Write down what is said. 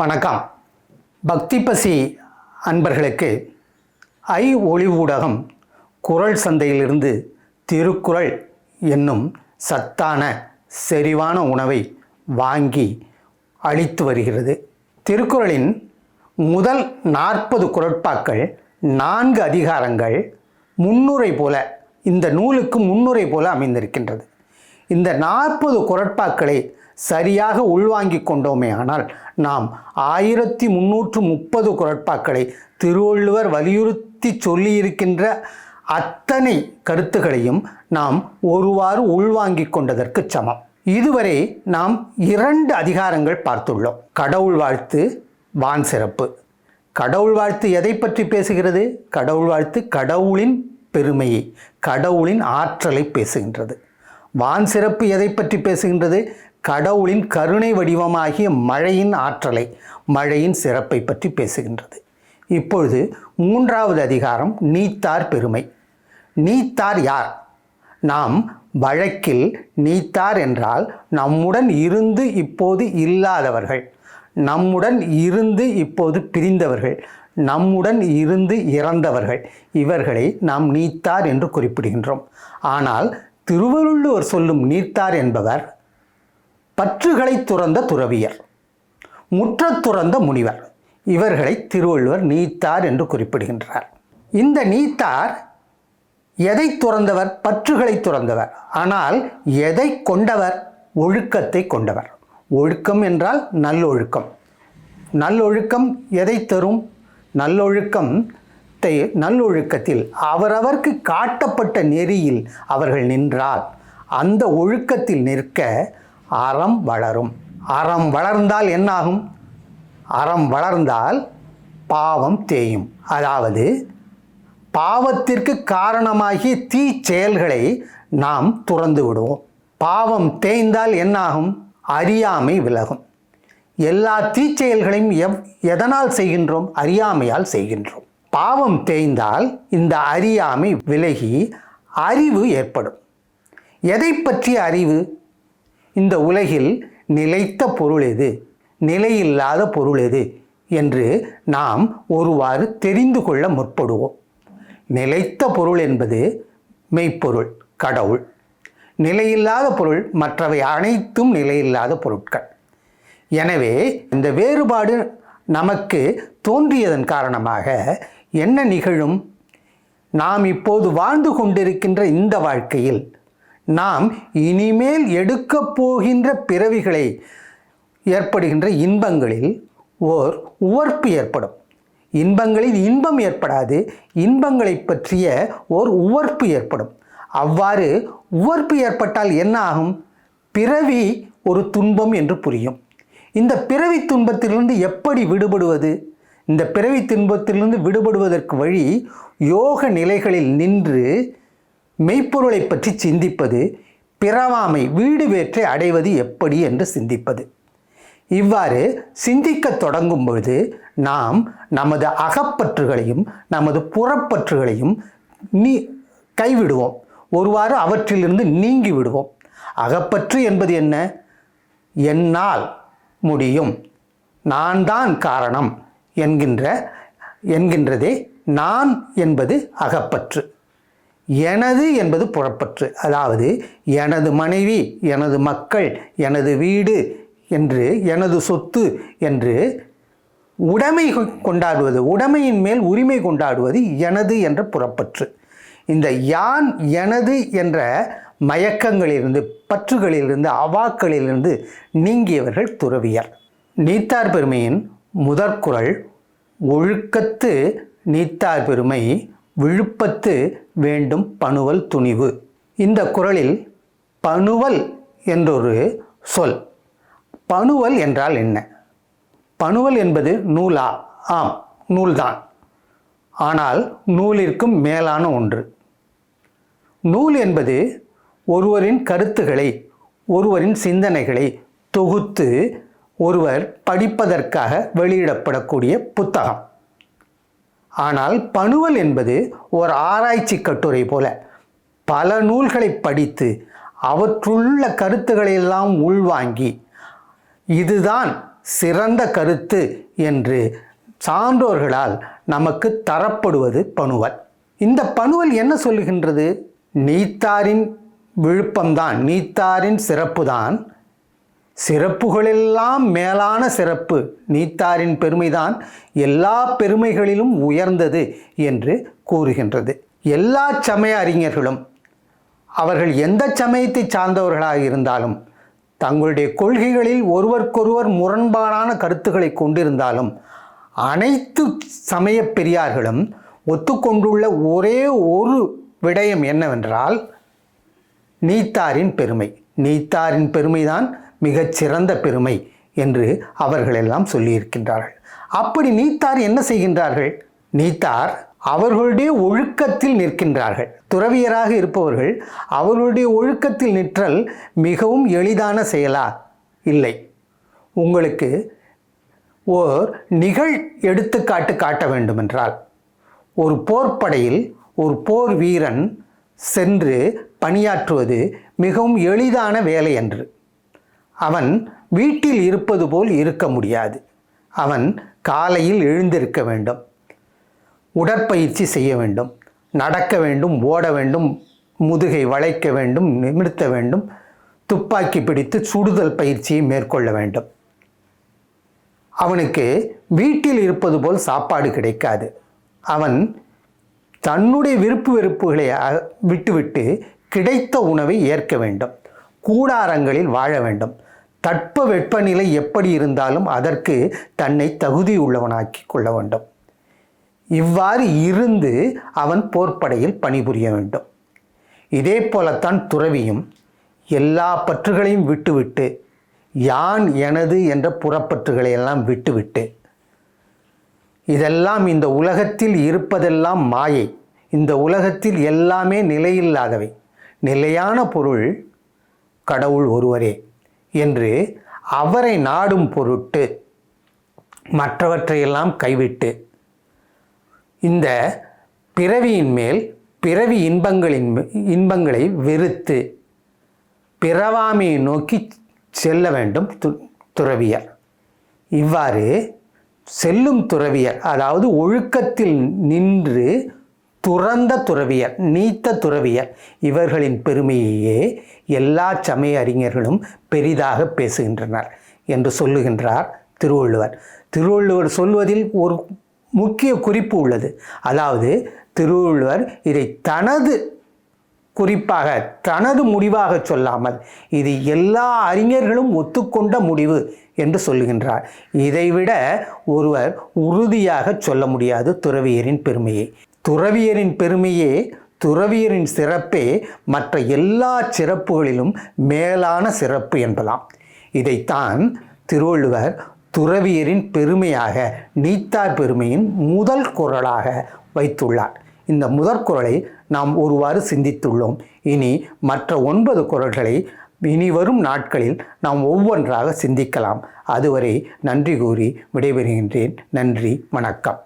வணக்கம். பக்தி பசி அன்பர்களுக்கு ஐ ஒளி ஊடகம் குரல் சந்தையிலிருந்து திருக்குறள் என்னும் சத்தான செறிவான உணவை வாங்கி அளித்து வருகிறது. திருக்குறளின் முதல் நாற்பது குரட்பாக்கள் நான்கு அதிகாரங்கள் முன்னுரை போல இந்த நூலுக்கு முன்னுரை போல அமைந்திருக்கின்றது. இந்த நாற்பது குரட்பாக்களை சரியாக உள்வாங்கிக் கொண்டோமே ஆனால் நாம் ஆயிரத்தி முன்னூற்று முப்பது குரட்பாக்களை திருவள்ளுவர் வலியுறுத்தி சொல்லியிருக்கின்ற அத்தனை கருத்துகளையும் நாம் ஒருவாறு உள்வாங்கிக் கொண்டதற்கு சமம். இதுவரை நாம் இரண்டு அதிகாரங்கள் பார்த்துள்ளோம். கடவுள் வாழ்த்து வான் சிறப்பு. கடவுள் வாழ்த்து எதை பற்றி பேசுகிறது? கடவுள் வாழ்த்து கடவுளின் பெருமையை கடவுளின் ஆற்றலை பேசுகின்றது. வான் சிறப்பு எதை பற்றி பேசுகின்றது? கடவுளின் கருணை வடிவமாகிய மழையின் ஆற்றலை மழையின் சிறப்பை பற்றி பேசுகின்றது. இப்பொழுது மூன்றாவது அதிகாரம் நீத்தார் பெருமை. நீத்தார் யார்? நாம் வழக்கில் நீத்தார் என்றால் நம்முடன் இருந்து இப்போது இல்லாதவர்கள் நம்முடன் இருந்து இப்போது பிரிந்தவர்கள் நம்முடன் இருந்து இறந்தவர்கள் இவர்களை நாம் நீத்தார் என்று குறிப்பிடுகின்றோம். ஆனால் திருவள்ளுவர் சொல்லும் நீத்தார் என்பவர் பற்றுகளை துறந்த துறவியர் முற்றத் துறந்த முனிவர். இவர்களை திருவள்ளுவர் நீத்தார் என்று குறிப்பிடுகின்றார். இந்த நீத்தார் எதை துறந்தவர்? பற்றுகளை துறந்தவர். ஆனால் எதை கொண்டவர்? ஒழுக்கத்தை கொண்டவர். ஒழுக்கம் என்றால் நல்லொழுக்கம். நல்லொழுக்கம் எதை தரும்? நல்லொழுக்கம் நல்லொழுக்கத்தில் அவரவர்க்கு காட்டப்பட்ட நெறியில் அவர்கள் நின்றால் அந்த ஒழுக்கத்தில் நிற்க அறம் வளரும். அறம் வளர்ந்தால் என்னாகும்? அறம் வளர்ந்தால் பாவம் தேயும். அதாவது பாவத்திற்கு காரணமாகிய தீ செயல்களை நாம் துறந்து விடுவோம். பாவம் தேய்ந்தால் என்னாகும்? அறியாமை விலகும். எல்லா தீச்செயல்களையும் எவ் எதனால் செய்கின்றோம்? அறியாமையால் செய்கின்றோம். பாவம் தேய்ந்தால் இந்த அறியாமை விலகி அறிவு ஏற்படும். எதை பற்றிய அறிவு? இந்த உலகில் நிலைத்த பொருள் எது? நிலையில்லாத பொருள் எது? என்று நாம் ஒருவாறு தெரிந்து கொள்ள முற்படுவோம். நிலைத்த பொருள் என்பது மெய்ப்பொருள் கடவுள். நிலையில்லாத பொருள் மற்றவை அனைத்தும் நிலையில்லாத பொருட்கள். எனவே இந்த வேறுபாடு நமக்கு தோன்றியதன் காரணமாக என்ன நிகழும்? நாம் இப்போது வாழ்ந்து கொண்டிருக்கின்ற இந்த வாழ்க்கையில் நாம் இனிமேல் எடுக்கப் போகின்ற பிறவிகளை ஏற்படுகின்ற இன்பங்களில் ஓர் உவர்ப்பு ஏற்படும். இன்பங்களில் இன்பம் ஏற்படாது இன்பங்களை பற்றிய ஓர் உவர்ப்பு ஏற்படும். அவ்வாறு உவர்ப்பு ஏற்பட்டால் என்ன ஆகும்? பிறவி ஒரு துன்பம் என்று புரியும். இந்த பிறவி துன்பத்திலிருந்து எப்படி விடுபடுவது? இந்த பிறவி துன்பத்திலிருந்து விடுபடுவதற்கு வழி யோக நிலைகளில் நின்று மெய்ப்பொருளை பற்றி சிந்திப்பது பிறவாமை வீடு வேற்றை அடைவது எப்படி என்று சிந்திப்பது. இவ்வாறு சிந்திக்க தொடங்கும் பொழுது நாம் நமது அகப்பற்றுகளையும் நமது புறப்பற்றுகளையும் நீ கைவிடுவோம். ஒருவாறு அவற்றிலிருந்து நீங்கி விடுவோம். அகப்பற்று என்பது என்ன? என்னால் முடியும். நான் தான் காரணம். என்கின்ற என்கின்றதே நான் என்பது அகப்பற்று. எனது என்பது புறப்பற்று. அதாவது எனது மனைவி எனது மக்கள் எனது வீடு என்று எனது சொத்து என்று உடைமை கொண்டாடுவது உடைமையின் மேல் உரிமை கொண்டாடுவது எனது என்ற புறப்பற்று. இந்த யான் எனது என்ற மயக்கங்களிலிருந்து பற்றுகளிலிருந்து அவாக்களிலிருந்து நீங்கியவர்கள் துறவியர். நீத்தார் பெருமையின் முதற்குறள் ஒழுக்கத்து நீத்தார் பெருமை விழுப்பத்து வேண்டும் பணுவல் துணிவு. இந்த குறளில் பணுவல் என்றொரு சொல். பணுவல் என்றால் என்ன? பணுவல் என்பது நூலா. ஆம் நூல்தான். ஆனால் நூலிற்கும் மேலான ஒன்று. நூல் என்பது ஒருவரின் கருத்துக்களை ஒருவரின் சிந்தனைகளை தொகுத்து ஒருவர் படிப்பதற்காக வெளியிடப்படக்கூடிய புத்தகம். ஆனால் பணுவல் என்பது ஒரு ஆராய்ச்சி கட்டுரை போல பல நூல்களை படித்து அவற்றுள்ள கருத்துக்களை எல்லாம் உள்வாங்கி இதுதான் சிறந்த கருத்து என்று சான்றோர்களால் நமக்கு தரப்படுவது பணுவல். இந்த பணுவல் என்ன சொல்லுகின்றது? நீத்தாரின் விழுப்பம்தான் நீத்தாரின் சிறப்புதான் சிறப்புகளெல்லாம் மேலான சிறப்பு. நீத்தாரின் பெருமைதான் எல்லா பெருமைகளிலும் உயர்ந்தது என்று கூறுகின்றது. எல்லா சமய அறிஞர்களும் அவர்கள் எந்த சமயத்தை சார்ந்தவர்களாக இருந்தாலும் தங்களுடைய கொள்கைகளில் ஒருவருக்கொருவர் முரண்பாடான கருத்துக்களை கொண்டிருந்தாலும் அனைத்து சமய பெரியார்களும் ஒத்துக்கொண்டுள்ள ஒரே ஒரு விடயம் என்னவென்றால் நீத்தாரின் பெருமை. நீத்தாரின் பெருமைதான் மிகச் சிறந்த பெருமை என்று அவர்களெல்லாம் சொல்லியிருக்கின்றார்கள். அப்படி நீத்தார் என்ன செய்கின்றார்கள்? நீத்தார் அவர்களுடைய ஒழுக்கத்தில் நிற்கின்றார்கள். துறவியராக இருப்பவர்கள் அவர்களுடைய ஒழுக்கத்தில் நிற்றல் மிகவும் எளிதான செயலா? இல்லை. உங்களுக்கு ஓர் நிகழ் எடுத்துக்காட்டு காட்ட வேண்டுமென்றால் ஒரு போர்ப்படையில் ஒரு போர் வீரன் சென்று பணியாற்றுவது மிகவும் எளிதான வேலை என்று அவன் வீட்டில் இருப்பது போல் இருக்க முடியாது. அவன் காலையில் எழுந்திருக்க வேண்டும். உடற்பயிற்சி செய்ய வேண்டும். நடக்க வேண்டும் ஓட வேண்டும் முதுகை வளைக்க வேண்டும் நிமிர்த்த வேண்டும். துப்பாக்கி பிடித்து சுடுதல் பயிற்சியை மேற்கொள்ள வேண்டும். அவனுக்கு வீட்டில் இருப்பது போல் சாப்பாடு கிடைக்காது. அவன் தன்னுடைய விருப்பு வெறுப்புகளை விட்டுவிட்டு கிடைத்த உணவை ஏற்க வேண்டும். கூடாரங்களில் வாழ வேண்டும். தட்ப வெப்பநிலை எப்படி இருந்தாலும் அதற்கு தன்னை தகுதி உள்ளவனாக்கி கொள்ள வேண்டும். இவ்வாறு இருந்து அவன் போர்ப்படையில் பணிபுரிய வேண்டும். இதே போலத்தான் துறவியும் எல்லா பற்றுகளையும் விட்டுவிட்டு யான் எனது என்ற புறப்பற்றுகளை எல்லாம் விட்டுவிட்டு இதெல்லாம் இந்த உலகத்தில் இருப்பதெல்லாம் மாயை. இந்த உலகத்தில் எல்லாமே நிலையில்லாதவை. நிலையான பொருள் கடவுள் ஒருவரே. என்று அவரை நாடும் பொருட்டு மற்றவற்றையெல்லாம் கைவிட்டு இந்த பிறவியின் மேல் பிறவி இன்பங்களின் இன்பங்களை வெறுத்து பிறவாமையை நோக்கி செல்ல வேண்டும் து துறவியர். இவ்வாறு செல்லும் துறவியர் அதாவது ஒழுக்கத்தில் நின்று துறந்த துறவியர் நீத்த துறவியர். இவர்களின் பெருமையையே எல்லா சமய அறிஞர்களும் பெரிதாக பேசுகின்றனர் என்று சொல்லுகின்றார் திருவள்ளுவர். திருவள்ளுவர் சொல்வதில் ஒரு முக்கிய குறிப்பு உள்ளது. அதாவது திருவள்ளுவர் இதை தனது குறிப்பாக தனது முடிவாக சொல்லாமல் இது எல்லா அறிஞர்களும் ஒத்துக்கொண்ட முடிவு என்று சொல்லுகின்றார். இதைவிட ஒருவர் உறுதியாக சொல்ல முடியாது துறவியரின் பெருமையை. துறவியரின் பெருமையே துறவியரின் சிறப்பே மற்ற எல்லா சிறப்புகளிலும் மேலான சிறப்பு என்பதாம் இதைத்தான் திருவள்ளுவர் துறவியரின் பெருமையாக நீத்தார் பெருமையின் முதல் குரலாக வைத்துள்ளார். இந்த முதற் குரலை நாம் ஒருவாறு சிந்தித்துள்ளோம். இனி மற்ற ஒன்பது குரல்களை இனி வரும் நாட்களில் நாம் ஒவ்வொன்றாக சிந்திக்கலாம். அதுவரை நன்றி கூறி விடைபெறுகின்றேன். நன்றி வணக்கம்.